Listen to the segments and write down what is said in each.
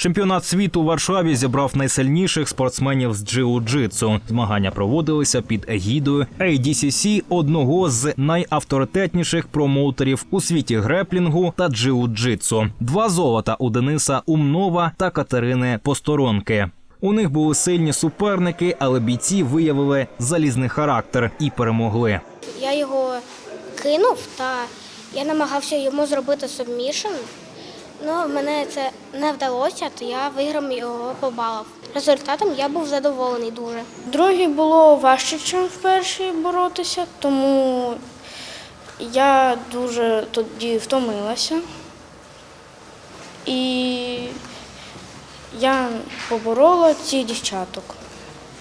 Чемпіонат світу у Варшаві зібрав найсильніших спортсменів з джиу-джитсу. Змагання проводилися під егідою ADCC, одного з найавторитетніших промоутерів у світі греплінгу та джиу-джитсу. Два золота у Дениса Умнова та Катерини Посторонки. У них були сильні суперники, але бійці виявили залізний характер і перемогли. Я його кинув та я намагався йому зробити субмішн. Ну, мене це не вдалося, то я виграв його по балах. Результатом я був задоволений дуже. Другий було важче, ніж в першій боротися, тому я дуже тоді втомилася. І я поборола цих дівчаток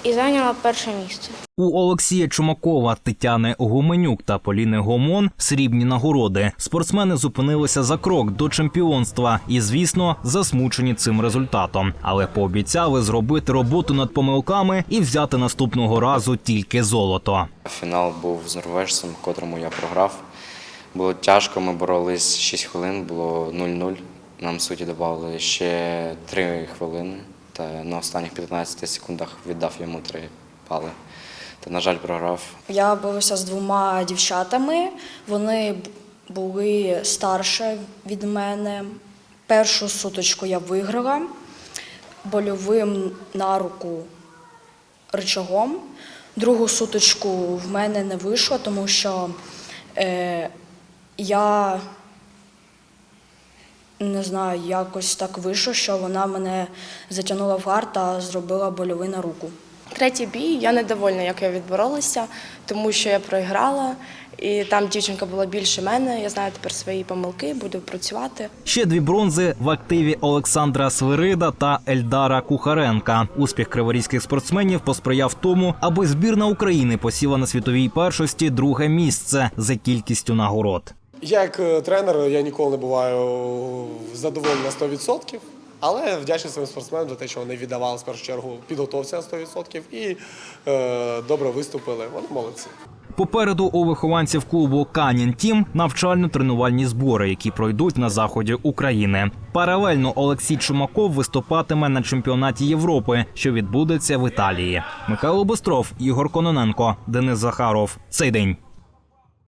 і зайняла перше місце. У Олексія Чумакова, Тетяни Гуменюк та Поліни Гомон срібні нагороди. Спортсмени зупинилися за крок до чемпіонства і, звісно, засмучені цим результатом. Але пообіцяли зробити роботу над помилками і взяти наступного разу тільки золото. Фінал був з норвежцем, котрому я програв. Було тяжко, ми боролись 6 хвилин, було 0-0. Нам судді додали ще 3 хвилини. Та на останніх 15 секундах віддав йому 3 пали. Та, на жаль, програв. Я билася з двома дівчатами. Вони були старше від мене. Першу суточку я виграла больовим на руку рычагом. Другу суточку в мене не вийшло, тому що е, я не знаю, якось так вийшло, що вона мене затягнула в гар та зробила больовий на руку. Третій бій я недовольна, як я відборолася, тому що я програла, і там дівчинка була більше мене. Я знаю тепер свої помилки, буду працювати. Ще дві бронзи в активі Олександра Свирида та Ельдара Кухаренка. Успіх криворізьких спортсменів посприяв тому, аби збірна України посіла на світовій першості друге місце за кількістю нагород. Я як е, тренер я ніколи не буваю задоволений на 100%, але вдячний своїм спортсменам за те, що вони віддавали в першу чергу підготовці на 100% і е, добре виступили. Вони молодці. Попереду у вихованців клубу Канін Тім навчально-тренувальні збори, які пройдуть на заході України. Паралельно Олексій Чумаков виступатиме на чемпіонаті Європи, що відбудеться в Італії. Михайло Бостров, Ігор Кононенко, Денис Захаров. Цей день.